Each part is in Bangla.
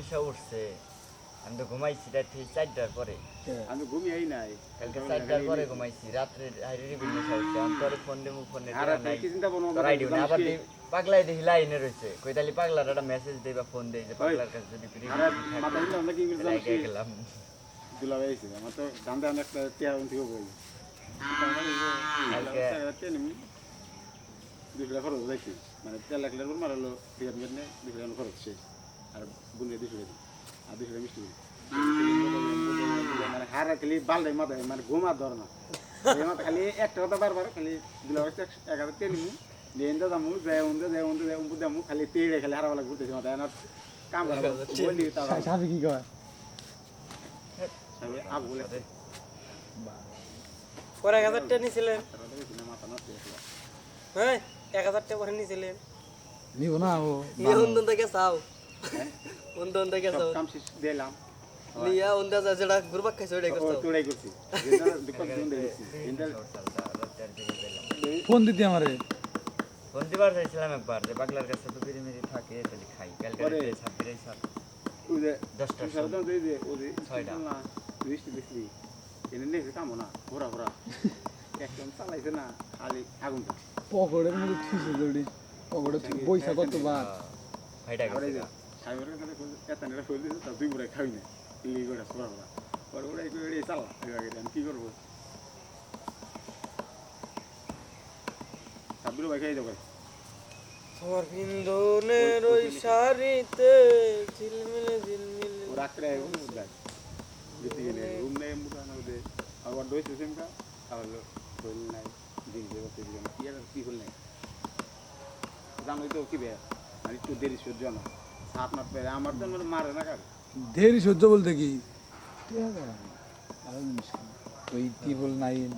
নেশা উঠছে। আমি তো ঘুমাইছি রাত্রি চারটার পরে। আমি ঘুমিয়েই নাই। কালকে চারটার পরে ঘুমাইছি। রাত্রে হাইরে বিল নেশা উঠছে। আমি তোর ফোন দেবো ফোনে আর নাই। কি চিন্তা করব তোর আইডি আবার পাগলাই দেখি লাইনে রয়েছে। কই তালি পাগলার একটা মেসেজ দেই বা ফোন দেই যে পাগলার কাছে যদি ফ্রি গেলাম। আমার তো দান্দা অনেকটা টিয়া বই। খরচ মানে তেল এক লিটার মারালো। দুশো টাকা খরচ শেষ আর বুনিয়ে দুশো টাকা আর দুশো টাকা মিষ্টি মানে হারা খালি বালটাই মাথায় মানে ঘুমা ধর না। খালি একটা কথা বারবার খালি দুলা এক হাজার তেল নিয়ে দামু যায় উন্দে যায় উন্দে যায় উন্দে দামু খালি তেড়ে খালি হারাবেলা ঘুরতেছে মাথায়। না কাম করা বলি তা সাথে কি কয়? আবু বলে। পরে এক হাজার টাকা নিয়েছিলেন মাথা নষ্ট হ্যাঁ এক হাজার টাকা পরে নিয়েছিলেন নিব না ও নিয়ে উন্দন থেকে চাও। সব চাও কাম শেষ দিলাম। নিয়ে উন্দা যা যেটা ঘুরবাক খাইছে ওইটাই করছ। তোড়াই করছি বিপদ জুন দিয়েছি ফোন দিতে আমারে। ফোন দিবার চাইছিলাম একবার যে পাগলার কাছে তো ফিরি মিরি থাকে তাহলে খাই। কালকে পরে? রাত্রে ছাব্বিশ সাত ওই যে দশটার তুই সারাদিন তুই যে ওই যে ছয়টা। না বৃষ্টি বৃষ্টি এনে নেই কামো না ঘোরা ঘোরা। একদম চালাইছে না খালি আগুন পকড়ের মধ্যে ঠিসে দৌড়ি। পকড়ে পয়সা কত বাদ ভাইটা আবার এই গেছে যে সাইবার কাছে এত নেড়া ফেল দিয়েছে তা দুই বুড়াই খাবি না ইলি করে ঘোরা ঘোরা পরে উড়াই করে চালা এবার আমি কি করব ভাই খাই যাবে আমার বিন্দনের ওই শাড়িতে ঝিলমিলে রাত্রে আইব যায় গেছি গেলে রুম নেই মুখা না ওদের আবার ডইছে সেমকা হইল নাই দিন যে দিলাম কি আর কি হল নাই জানোই তো কি বে মানে একটু দেরি সহ্য না মাস পেরে। আমার তো মারে না কার দেরি সহ্য বলতে কি? ওই টিবল নাইন।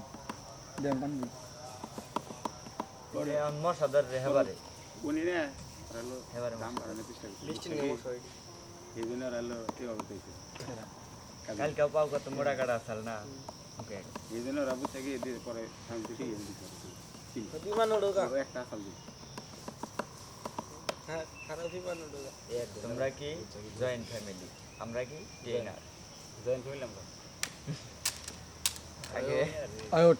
দেন টান দি। পরে মশাদার রে হেবারে উনি নে হলো এবারে দাম বাড়ানোর চেষ্টা করছে। বৃষ্টি নিয়ে বসো। এই জন্য আর হলো কি অবস্থা কালকেও পাও কত মোড়া কাটা আসাল না? ওকে। এই জন্য রাবু থেকে পরে আমি তো দিতে বিমান একটা আসাল দিই তোমরা কি জয়েন্ট ফ্যামিলি আমরা কি ট্রেনার ফ্যামিলি আমরা। আগে